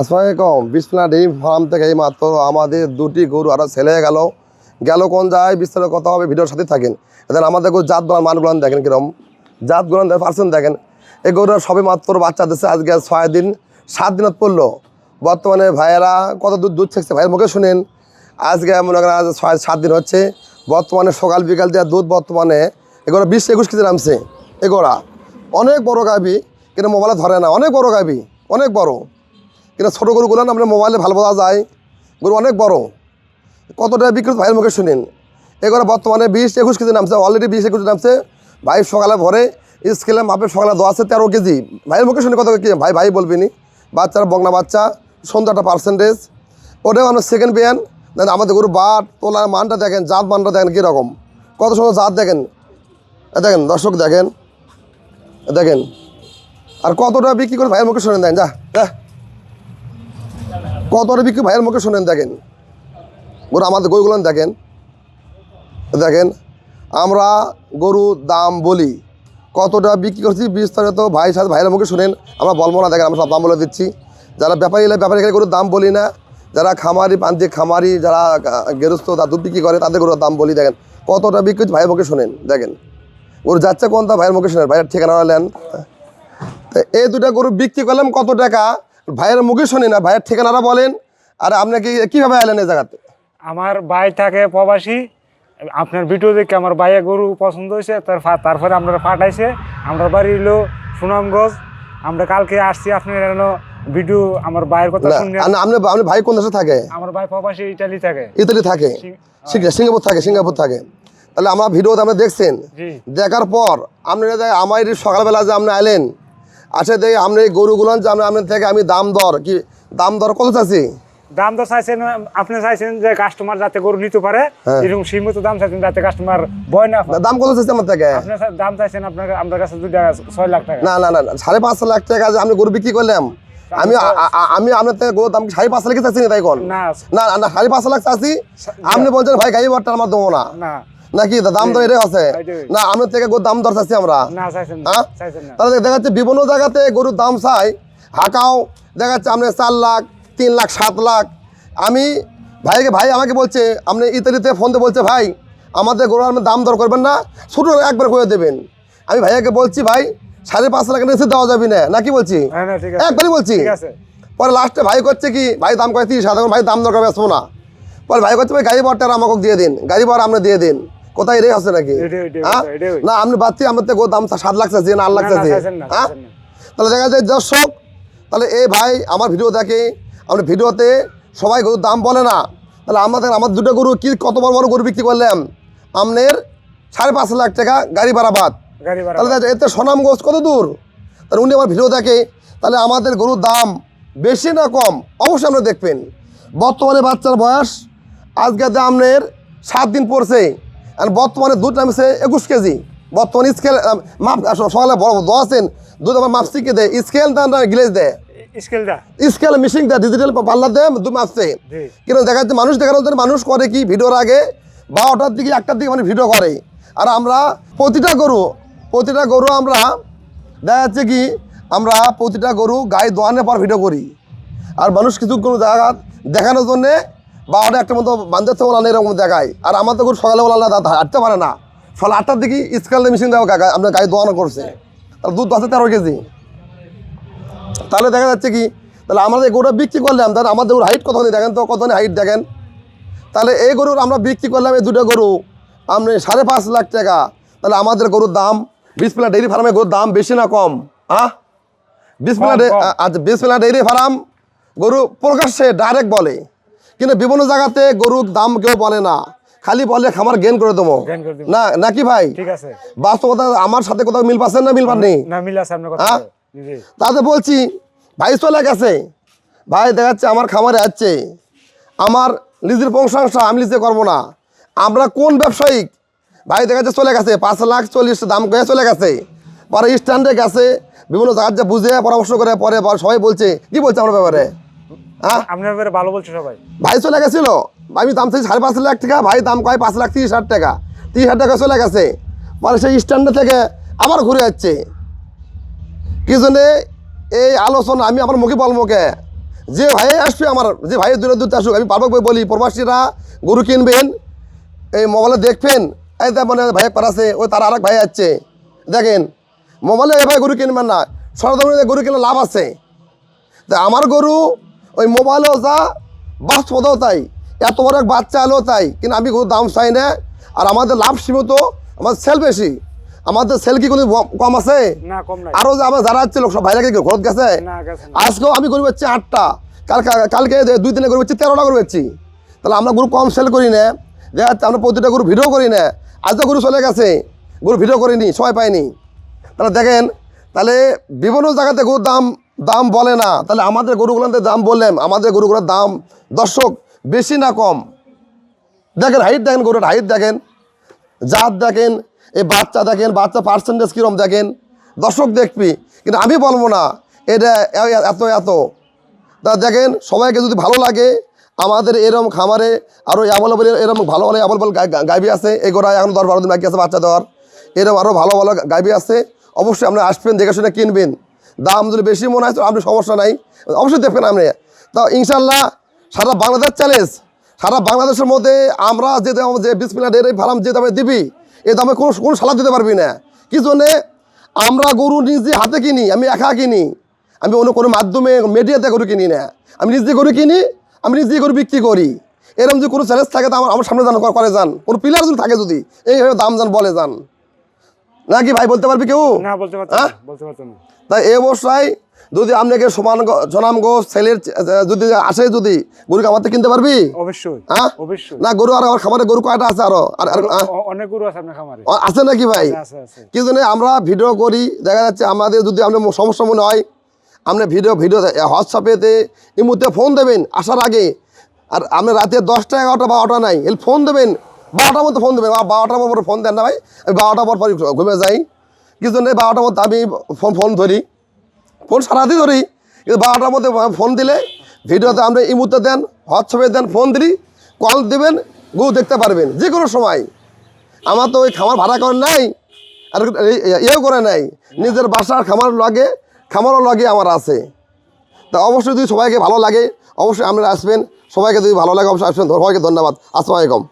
আসসালামাইকুম বিসমিল্লা ডিম ফার্ম থেকে এই মাত্র আমাদের দুটি গরু আরও ছেলে গেল। গেল কোন যায়, বিস্তারিত কথা হবে, ভিডিওর সাথে থাকেন। এদের আমাদের গরু জাত বলার মানগুলো দেখেন কিরম। জাতগুলো পার্সেন্ট দেখেন। এই গরুরা সবে মাত্র বাচ্চা দিচ্ছে আজকে ছয় দিন, সাত দিনত পড়ল। বর্তমানে ভাইয়েরা কত দূর দুধ থাকছে ভাইয়ের মুখে শুনেন। আজকে মনে করেন আজ ছয়, সাত দিন হচ্ছে। বর্তমানে সকাল, বিকাল দেওয়া দুধ বর্তমানে এগুলো বিশ, একুশ কেজি নামছে। এগোড়া অনেক বড় গাবি কিন্তু মোবাইলে ধরে না, অনেক বড় গাবি অনেক বড়। কিন্তু ছোটো গরুগুলো না আমরা মোবাইলে ভালো বোঝা যায়। গরু অনেক বড়। কত টাকা বিক্রি ভাইয়ের মুখে শুনেন। এগুলো বর্তমানে বিশ একুশ কেজি নামছে অলরেডি বিশ একুশ নামছে। ভাই সকালে ভরে স্কেলে মাপে সকালে দশ আছে তেরো কেজি। ভাইয়ের মুখে শুনে কত কি ভাই ভাই বলবিনি বাচ্চারা বগনা বাচ্চা একটা পার্সেন্টেজ ওটাও আমরা সেকেন্ড পেয়েন দেন আমাদের গরু বাট, তোলার মানটা দেখেন, জাত মানটা দেখেন কীরকম। কত সুন্দর জাত দেখেন। দেখেন, দর্শক দেখেন। দেখেন। আর কতটা বিক্রি করে ভাইয়ের মুখে শোনেন দেন? যা যা। কতটা বিক্রি? ভাইয়ের মুখে শোনেন দেখেন। গরু আমাদের গরুগুলো দেখেন। দেখেন আমরা গরু দাম বলি। কতটা বিক্রি করছি বিস্তারিত ভাই সাথে ভাইয়ের মুখে শুনেন। আমরা বলব না দেখেন আমরা সব দাম বলে দিচ্ছি। যারা ব্যাপারী এলে ব্যাপারী গরুর দাম বলি না। যারা খামারি পান্তি খামারি যারা আহ, গেরস্ত তার দুধ বিক্রি করে তাদের গরুর দাম বলি দেখেন। কতটা বিক্রি হচ্ছে ভাইয়ের মুখে শোনেন দেখেন। গরু যাচ্ছে কোন তা ভাইয়ের মুখে শোনেন ভাইয়ের ঠিকানা নেন। তো এই দুটা গরু বিক্রি করলাম কত টাকা? ভাইয়ের মুখে শুনি না ভাইয়ের ঠিকানাটা বলেন। আর আপনি কি কীভাবে এলেন এই জায়গাতে? আমার ভাই থাকে প্রবাসী। আপনার ভিডিও দেখে আমার ভাইয়া গরু পছন্দ হয়েছে তার তারপরে আমরা পাঠাইছে। আমরা বাড়ি হলো সুনামগঞ্জ। আমরা কালকে আসছি আপনার এখানে ভিডিও আমার ভাইয়ের কথা শুনে। আপনি আপনি ভাই কোন দেশে থাকে? আমার ভাই প্রবাসী ইটালি থাকে। ইতালি থাকে? সিঙ্গাপুর থাকে সিঙ্গাপুর থাকে। তাহলে আমার ভিডিওতে আপনি দেখছেন? দেখার পর আপনি আমার সকালবেলা যে আপনি এলেন আচ্ছা দেখি আপনি এই গরুগুলো যে আপনি আপনার থেকে আমি দাম দর কি দাম দর কত চাচ্ছি? দাম তো চাইছেন আপনি চাইছেন যে কাস্টমার যাতে গরু নিতে পারে হ্যাঁ। এরকম সীমিত দাম চাইছেন যাতে কাস্টমার ভয় না। দাম কত চাচ্ছি আমার থেকে? দাম চাইছেন আপনার আপনার কাছে দুইটা ছয় লাখ টাকা। না না না সাড়ে পাঁচ লাখ টাকা যে আপনি গরু বিক্রি করলাম। আমি আমি আপনার থেকে গরুর দাম সাড়ে পাঁচ লাখ চাচ্ছি না তাই কোন? না। না না সাড়ে পাঁচ লাখ চাচ্ছি। আপনি বলছেন ভাই গাড়ি বারটা আমার দেবো না। না। নাকি? দাম দর এটাই আছে। না আপনার থেকে গরুর দাম দর চাচ্ছি আমরা। না চাইছেন না হ্যাঁ? চাইছেন না। তাহলে দেখা যাচ্ছে বিভিন্ন জায়গাতে গরুর দাম চাই। হাঁকাও দেখা যাচ্ছে আপনি চার লাখ তিন লাখ সাত লাখ। আমি ভাইকে ভাই আমাকে বলছে আপনি ইতালিতে ফোন দিয়ে বলছে ভাই আমাদের গরুর আপনি দাম দর করবেন না ছোটো একবার করে দেবেন। আমি ভাইয়াকে বলছি ভাই সাড়ে পাঁচ লাখ নিচে দেওয়া যাবে না। নাকি বলছি? হ্যাঁ না ঠিক আছে। একবারই বলছি। ঠিক আছে। পরে লাস্টে ভাই করছে কি ভাই দাম করে তিরিশ হাজার ভাই দাম দরকার করে বেসবো না। পরে ভাই করছে ভাই গাড়ি ভাড়াটা আমাকে দিয়ে দিন গাড়ি ভাড়া আপনি দিয়ে দিন। কোথায় রে আছে নাকি? হ্যাঁ? না আপনি বাচ্চি আমার থেকে দাম সাত লাখ চাচ্ছি না আট লাখ চাচ্ছি হ্যাঁ? তাহলে দেখা যায় দর্শক তাহলে এ ভাই আমার ভিডিও দেখে আপনি ভিডিওতে সবাই গরুর দাম বলে না। তাহলে আমাদের আমার দুটো গরু কি কত বড় বড় গরু বিক্রি করলাম? আপনার সাড়ে পাঁচ লাখ টাকা গাড়ি ভাড়া বাদ। তাহলে দেখা যায় এতে সনাম গোছ কত দূর? তাহলে উনি আমার ভিডিও দেখে তাহলে আমাদের গরুর দাম বেশি না কম? অবশ্যই আপনারা দেখবেন। বর্তমানে বাচ্চার বয়স আজকে আপনার সাত দিন পড়ছে আর বর্তমানে দুধ নামছে একুশ কেজি। বর্তমানে স্কেল মাপ সকালে বড় দোয়াছেন দুধ আমার মাপ শিখে দেয়। স্কেল দেয়। গিলেজ দেয়। স্কেল মেশিন দেয় ডিজিটাল পাল্লা দেয় দুধ মাপছে। কিন্তু দেখা যাচ্ছে মানুষ দেখানোর জন্য মানুষ করে কি ভিডিওর আগে? বারোটার দিকে একটার দিকে মানে ভিডিও করে। আর আমরা প্রতিটা গরু প্রতিটা গরু আমরা দেখা যাচ্ছে কি আমরা প্রতিটা গরু গায়ে দোয়ানোর পর ভিডিও করি। আর মানুষ কিছু কোনো জায়গা দেখানোর জন্যে বারোটা একটা মতো বান্ধব থেকে ওলানো এরকম দেখায় আর আমার তো গরু সকালে ওলানো হাঁটতে পারে না। সকাল আটটার দিকে স্কেল মেশিন দেওয়া গায়ে আপনার গায়ে দোয়ানো করছে। তার দুধ আছে তেরো কেজি। তাহলে দেখা যাচ্ছে কি তাহলে আমাদের গরুটা বিক্রি করলাম তাহলে আমাদের গরুর হাইট কতখানি দেখেন তো কতখানি হাইট দেখেন? তাহলে এই গরুর আমরা বিক্রি করলাম এই দুটো গরু আপনি সাড়ে পাঁচ লাখ টাকা। তাহলে আমাদের গরুর দাম বিসমিল্লা ডেইরি ফার্মের গরুর দাম বেশি না কম? হ্যাঁ কম। আচ্ছা বিসমিল্লা ডেইরি ফার্ম গরু প্রকাশ্যে ডাইরেক্ট বলে। কিন্তু বিভিন্ন জায়গাতে গরুর দাম কেউ বলে না। খালি বলে খামার গেন করে দেবো। না নাকি ভাই? ঠিক আছে। বাস্তবতা আমার সাথে কোথাও মিল পাচ্ছেন না মিল পাননি? হ্যাঁ? তাতে বলছি ভাই চলে গেছে। ভাই দেখাচ্ছে আমার খামারে আছে। আমার নিজের প্রশংসা আমি নিজে করব না। আমরা কোন ব্যবসায়িক? ভাই দেখাচ্ছে চলে গেছে পাঁচ লাখ চল্লিশ দাম করে চলে গেছে। পরে স্ট্যান্ডে গেছে বিভিন্ন জায়গার যে বুঝে পরামর্শ করে পরে পরে সবাই বলছে কি বলছে আমার ব্যাপারে? হ্যাঁ? আপনার ব্যাপারে ভালো বলছে সবাই। ভাই চলে গেছিল। আমি দাম চাই সাড়ে পাঁচ লাখ টাকা। ভাই দাম কয়? পাঁচ লাখ তিরিশ হাজার টাকা। তিরিশ হাজার টাকা চলে গেছে। পরে সেই স্ট্যান্ডে থেকে আবার ঘুরে যাচ্ছে। কি জন্যে? এই আলোচনা আমি আমার মুখে বলব কে যে ভাই আসবে আমার যে ভাই দূরে দূরতে আসুক আমি পারব বলি। প্রবাসীরা গরু কিনবেন এই মোবাইলে দেখবেন। এই মানে ভাই পারাছে ওই তার আরেক ভাই আছে। দেখেন মোবাইলে এভাবে গরু কিনবেন না। সরদামে গরু কিনলে লাভ আছে। তা আমার গরু ওই মোবাইলও যা বাস্তবতাও তাই। এত বড় এক বাচ্চা এলেও তাই কিন্তু আমি গরুর দাম চাই না। আর আমাদের লাভ সীমিত আমাদের সেল বেশি। আমাদের সেল কি কোনো কম আছে? আরও যে আমার যারা হচ্ছে লোক সব ভাইরা কি ঘরত গেছে। গেছে আজকেও আমি গরু বেচছি আটটা। কালকে কালকে দুই দিনে গরু বেচছি তেরোটা গরু বেচছি তাহলে আমরা গরু কম সেল করি না। দেখা যাচ্ছে আমরা প্রতিটা গরু ভিডিও করি না। আজ তো গরু চলে গেছে গরু ভিডিও করিনি সময় পাইনি। তাহলে দেখেন তাহলে বিভিন্ন জায়গাতে গরুর দাম দাম বলে না। তাহলে আমাদের গরুগুলোতে দাম বললেন, আমাদের গরুগুলোর দাম। দর্শক, বেশি না কম। দেখেন হাইট দেখেন গরুর হাইট দেখেন। জাত দেখেন এই বাচ্চা দেখেন, বাচ্চা পার্সেন্টেজ কীরকম দেখেন। দর্শক, দেখবি। কিন্তু আমি বলব না, এটা এত এত। তা দেখেন, সবাইকে যদি ভালো লাগে, আমাদের এরম খামারে আরও অ্যাভেলেবল এরম ভালো ভালো অ্যাভেলেবল গাইবি আছে। এই গোড়ায় এখন দশ বারো দিন বাকি আছে বাচ্চা দেওয়ার। এরম আরও ভালো ভালো গাইবি আছে। অবশ্যই আপনি আসবেন, দেখে শুনে কিনবেন। দাম যদি বেশি মনে হয় আপনি সমস্যা নাই। অবশ্যই দেখবেন আপনি। তো ইনশাল্লাহ সারা বাংলাদেশ চ্যালেঞ্জ সারা বাংলাদেশের মধ্যে আমরা যে দাম যে বিশ বিসমিল্লা ডেয়ারি ফার্ম যে দামে দিবি এই দামে কোনো কোনো সালা দিতে পারবি না। কি জন্যে? আমরা গরু নিজে হাতে কিনি, আমি একা কিনি। আমি অন্য কোনো মাধ্যমে মিডিয়াতে গরু কিনি না। আমি নিজে গরু কিনি, আমি নিজে গরু বিক্রি করি। এরকম যদি কোনো চ্যালেঞ্জ থাকে তো আমার আমার সামনে যান, করে যান। কোনো পিলার যদি থাকে যদি, এইভাবে দাম যান, বলে যান। নাকি ভাই বলতে পারবি কেউ? না বলতে পারছি হ্যাঁ? না। তাই এই অবস্থায় যদি আপনাকে সমান জনামগো ছেলের যদি আসে যদি গরু আমাদের কিনতে পারবি? অবশ্যই হ্যাঁ? অবশ্যই। না গরু আর আমার খামারে গরু কয়টা আছে আরও? আর অনেক গরু আছে আপনার খামারে। আছে নাকি ভাই? কি জন্য আমরা ভিডিও করি দেখা যাচ্ছে আমাদের যদি আপনার সমস্যা মনে হয় আপনি ভিডিও ভিডিও হোয়াটসঅ্যাপেতে এই মুহূর্তে ফোন দেবেন আসার আগে। আর আপনি রাতে দশটা এগারোটা বারোটা নাই ফোন দেবেন বারোটার মধ্যে ফোন দেবেন বারোটার পর ফোন দেন না ভাই। আমি বারোটার পর পর ঘুমে যাই। কিছু জন্য বারোটার মধ্যে আমি ফোন ফোন ধরি। ফোন সারাদিন ধরি। কিন্তু বারোটার মধ্যে ফোন দিলে ভিডিওতে এই মুহূর্তে দেন হোয়াটসঅ্যাপে দেন ফোন দিলি কল দেবেন, গু দেখতে পারবেন। যে কোনো সময়। আমার তো ওই খামার ভাড়া করেন নাই, আর ইয়েও করে নাই। নিজের বাসার খামার লাগে, খামারও লাগে আমার আছে। তা অবশ্যই যদি সবাইকে ভালো লাগে, অবশ্যই আপনারা আসবেন। সবাইকে যদি ভালো লাগে, অবশ্যই আসবেন। সবাইকে ধন্যবাদ। আসসালামু আলাইকুম।